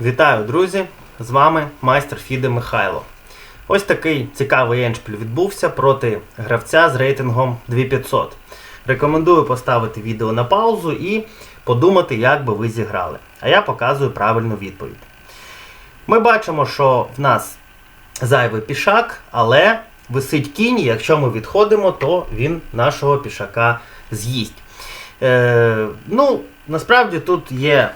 Вітаю, друзі! З вами майстер Фіде Михайло. Ось такий цікавий еншпіль відбувся проти гравця з рейтингом 2500. Рекомендую поставити відео на паузу і подумати, як би ви зіграли. А я показую правильну відповідь. Ми бачимо, що в нас зайвий пішак, але висить кінь, і якщо ми відходимо, то він нашого пішака з'їсть. Е, ну, насправді тут є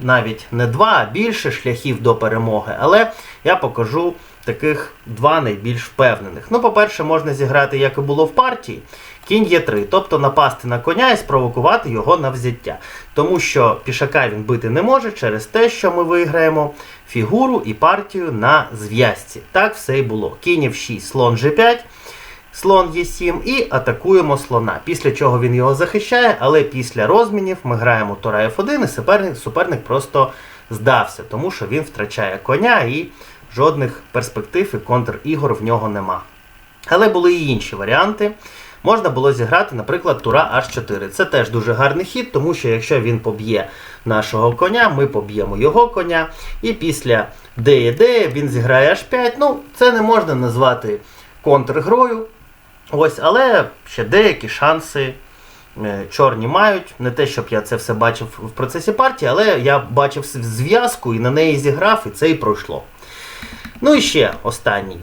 навіть не два, а більше шляхів до перемоги, але я покажу таких два найбільш впевнених. Ну, по-перше, можна зіграти, як і було в партії. Кінь є 3, тобто напасти на коня і спровокувати його на взяття. Тому що пішака він бити не може через те, що ми виграємо фігуру і партію на зв'язці. Так все і було. Кінь F6, слон G5. Слон Е7 і атакуємо слона. Після чого він його захищає, але після розмінів ми граємо Тора F1 і суперник, суперник просто здався, тому що він втрачає коня і жодних перспектив і контр-ігор в нього нема. Але були і інші варіанти. Можна було зіграти, наприклад, Тура H4. Це теж дуже гарний хід, тому що якщо він поб'є нашого коня, ми поб'ємо його коня. І після D і D він зіграє H5. Ну, це не можна назвати контргрою. Ось, але ще деякі шанси е, чорні мають. Не те, щоб я це все бачив в процесі партії, але я бачив зв'язку і на неї зіграв, і це і пройшло. Ну і ще останній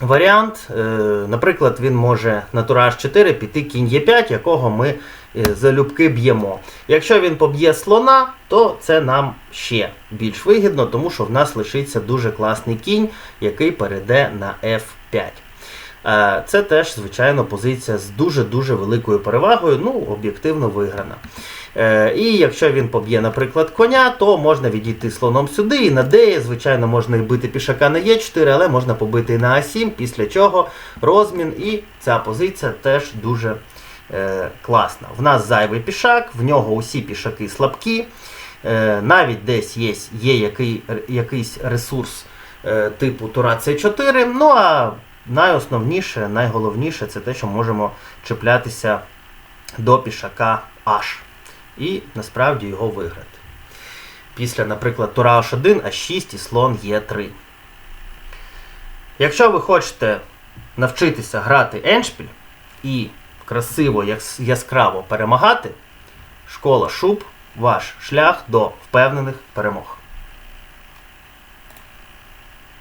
варіант. Е, Наприклад, він може на тураж 4 піти кінь Е5, якого ми е, залюбки б'ємо. Якщо він поб'є слона, то це нам ще більш вигідно, тому що в нас лишиться дуже класний кінь, який перейде на F5. Е, Це теж, звичайно, позиція з дуже-дуже великою перевагою, ну, об'єктивно виграна. Е, І якщо він поб'є, наприклад, коня, то можна відійти слоном сюди і на D, звичайно, можна бити пішака на Е4, але можна побити і на А7, після чого розмін, і ця позиція теж дуже е, класна. В нас зайвий пішак, в нього усі пішаки слабкі. Е, навіть десь є, є який, якийсь ресурс е, типу Тура С4. Ну а найосновніше, найголовніше це те, що можемо чіплятися до пішака H. І насправді його виграти. Після, наприклад, Тура H1, H6 і слон Е3. Якщо ви хочете навчитися грати еншпіль і красиво, яскраво перемагати, школа Шуб ваш шлях до впевнених перемог.